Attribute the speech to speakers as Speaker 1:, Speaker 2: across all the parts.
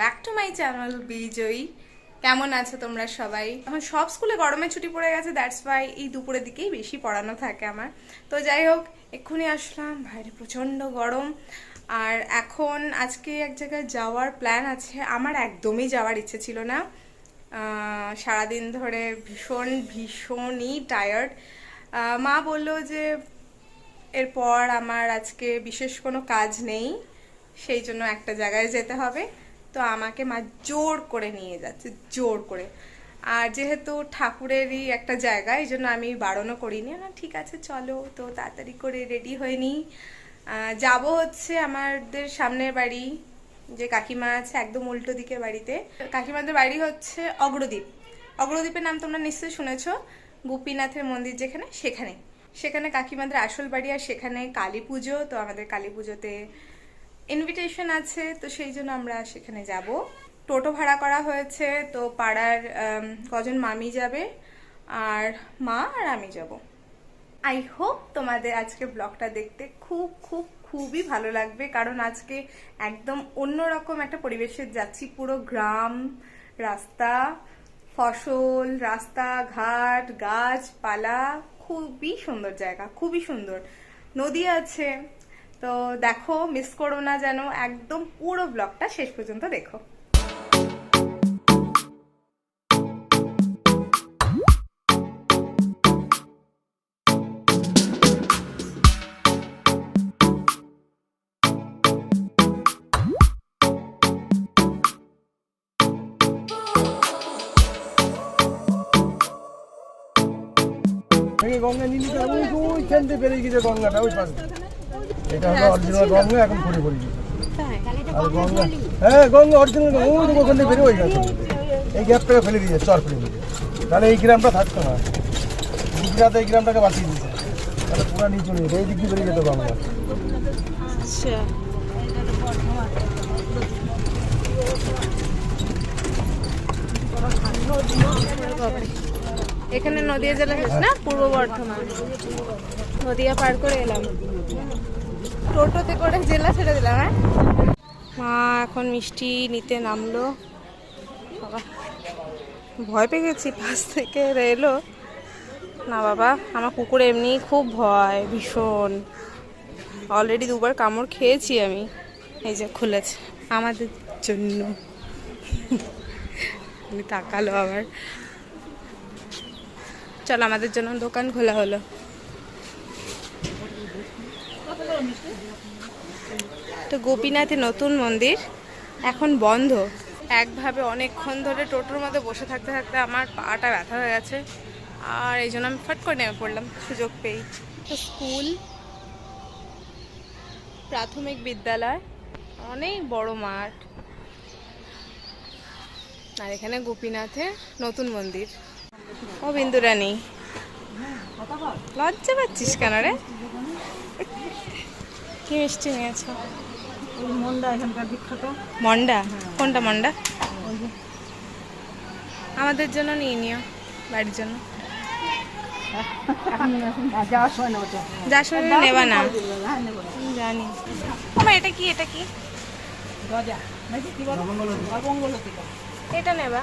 Speaker 1: Back to my channel বিজয়ী কেমন আছো তোমরা সবাই? এখন সব স্কুলে গরমের ছুটি পড়ে গেছে দ্যাটস ওয়াই এই দুপুরের দিকেই বেশি পড়ানো থাকে আমার। তো যাই হোক, এক্ষুনি আসলাম, বাইরে প্রচণ্ড গরম। আর এখন আজকে এক জায়গায় যাওয়ার প্ল্যান আছে, আমার একদমই যাওয়ার ইচ্ছে ছিল না। সারাদিন ধরে ভীষণ, ভীষণই টায়ার্ড মা বলল যে, এরপর আমার আজকে বিশেষ কোনো কাজ নেই, সেই জন্য একটা জায়গায় যেতে হবে। তো আমাকে মা জোর করে নিয়ে যাচ্ছে, জোর করে। আর যেহেতু ঠাকুরেরই একটা জায়গা, এই জন্য আমি বারণও করিনি। না, ঠিক আছে, চলো, তো তাড়াতাড়ি করে রেডি হয়ে নিই। যাব হচ্ছে আমাদের সামনের বাড়ি, যে কাকিমা আছে একদম উল্টো দিকে বাড়িতে। কাকিমাদের বাড়ি হচ্ছে অগ্রদ্বীপ। অগ্রদ্বীপের নাম তোমরা নিশ্চয়ই শুনেছ, গোপীনাথের মন্দির যেখানে, সেখানে। সেখানে কাকিমাদের আসল বাড়ি আর সেখানে কালী পুজো, তো আমাদের কালী পুজোতে ইনভিটেশন আছে, তো সেই জন্য আমরা সেখানে যাব। টোটো ভাড়া করা হয়েছে, তো পাড়ার কজন মামি যাবে, আর মা আর আমি যাব। আই হোপ তোমাদের আজকে ব্লগটা দেখতে খুব খুব, খুবই ভালো লাগবে, কারণ আজকে একদম অন্যরকম একটা পরিবেশে যাচ্ছি, পুরো গ্রাম, রাস্তা, ফসল, রাস্তা, ঘাট, গাছপালা, খুবই সুন্দর জায়গা, খুবই সুন্দর। নদী আছে তো দেখো মিস করো না যেন, একদম পুরো ব্লগটা শেষ পর্যন্ত দেখো।
Speaker 2: গঙ্গা নিয়ে ওই ওইখান থেকে বেরিয়ে গেছে গঙ্গাটা, ওই পাশে। এটা হলো অরিজিনাল গঙ্গা এখন ঘুরে ঘুরে আর গঙ্গা হ্যাঁ গঙ্গা অরিজিনাল গঙ্গা। ওই ওখান থেকে বেরিয়ে ওই গেছে। এই গ্যাপটাকে ফেলে দিয়েছে চর ফেলে দিয়েছে। তাহলে এই গ্রামটা থাকতো না। গুজরাট এই গ্রামটাকে বাঁচিয়ে দিয়েছে। তাহলে পুরো নিয়ে চলে যেত। এই দিক দিয়ে বেরিয়ে যেত গঙ্গা।
Speaker 1: আচ্ছা। এখানে নদিয়া জেলা না? পূর্ব বর্ধমান। নদিয়া পার করে এলাম। টোটোতে করে জেলা ছেড়ে দিলাম হ্যাঁ? মা, এখন মিষ্টি নিতে নামলো। ভয় পেয়ে গেছি, পাশ থেকে এলো। না বাবা, আমার কুকুর এমনি খুব ভয়, ভীষণ। অলরেডি দুবার কামড় খেয়েছি আমি। এই যে খুলেছে, আমাদের জন্য। তাকালো আবার। চল, আমাদের জন্য দোকান খোলা হলো। তো গোপীনাথে নতুন মন্দির এখন বন্ধ। একভাবে অনেকক্ষণ ধরে টোটোর মধ্যে বসে থাকতে থাকতে আমার পাটা ব্যথা হয়ে গেছে। আর এই জন্য আমি ফট করে নেমে পড়লাম, সুযোগ পেয়ে তো স্কুল, প্রাথমিক বিদ্যালয়, অনেক বড় মাঠ। আর এখানে গোপীনাথে নতুন মন্দির। ও বিন্দুরানী, লজ্জা পাচ্ছিস কেন রে? কি মিষ্টি নিয়েছ?
Speaker 3: মন্ডা এখানকার বিখ্যাত।
Speaker 1: মন্ডা? কোনটা মন্ডা? আমাদের জন্য নিয়ে নিও বাড়ির জন্য।
Speaker 3: এখন যাওয়ার সময় না ওটা
Speaker 1: যার সঙ্গে নেবা না?
Speaker 3: হ্যাঁ নেব।
Speaker 1: জানি। আমার এটা কি? এটা কি?
Speaker 3: গজা। নাকি কি বলো? অবঙ্গলতিকা
Speaker 1: এটা। নেবা।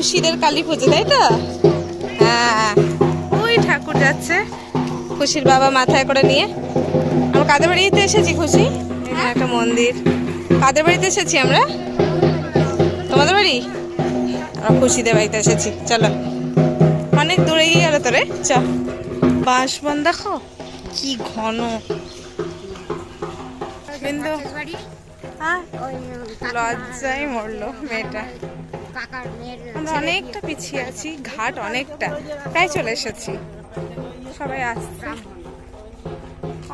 Speaker 1: খুশিদের কালী পুজো, তাই তো? হ্যাঁ। ওই ঠাকুর যাচ্ছে খুশির বাবা মাথায় করে নিয়ে। আমরা কাদের বাড়িতে এসেছি খুশি? একটা মন্দির। কাদের বাড়িতে এসেছি আমরা? তোমাদের বাড়ি? আমরা খুশিদের বাড়িতে এসেছি। চলো। অনেক দূরে গিয়ে গেল তোরে। চ। বাঁশবন দেখো, কি ঘন। হ্যাঁ লজ্জায় মরলো মেয়েটা। আমরা অনেকটা পিছিয়ে আছি ঘাট অনেকটা। প্রায় চলে এসেছি। সবাই আসছে।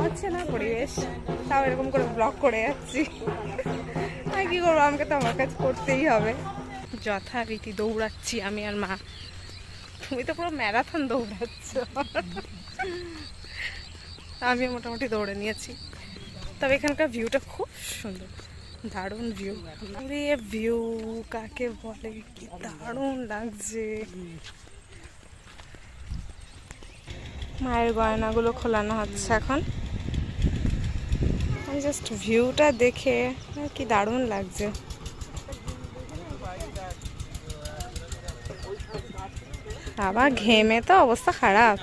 Speaker 1: হচ্ছে না পরিবেশ। তাও এরকম করে ব্লগ করে যাচ্ছি। আর কি করব? আমাকে তো আমার কাজ করতেই হবে। যথারীতি দৌড়াচ্ছি আমি আর মা। তুমি তো পুরো ম্যারাথন দৌড়াচ্ছ। আমি মোটামুটি দৌড়ে নিয়েছি। তবে এখানকার ভিউটা খুব সুন্দর। দারুণ ভিউ আরে ভিউ কাকে বলে? কি দারুণ লাগছে। মায়ের গয়নাগুলো খোলানো হচ্ছে এখন। জাস্ট ভিউটা দেখে, কি দারুণ লাগছে। বাবা, ঘেমে তো অবস্থা খারাপ।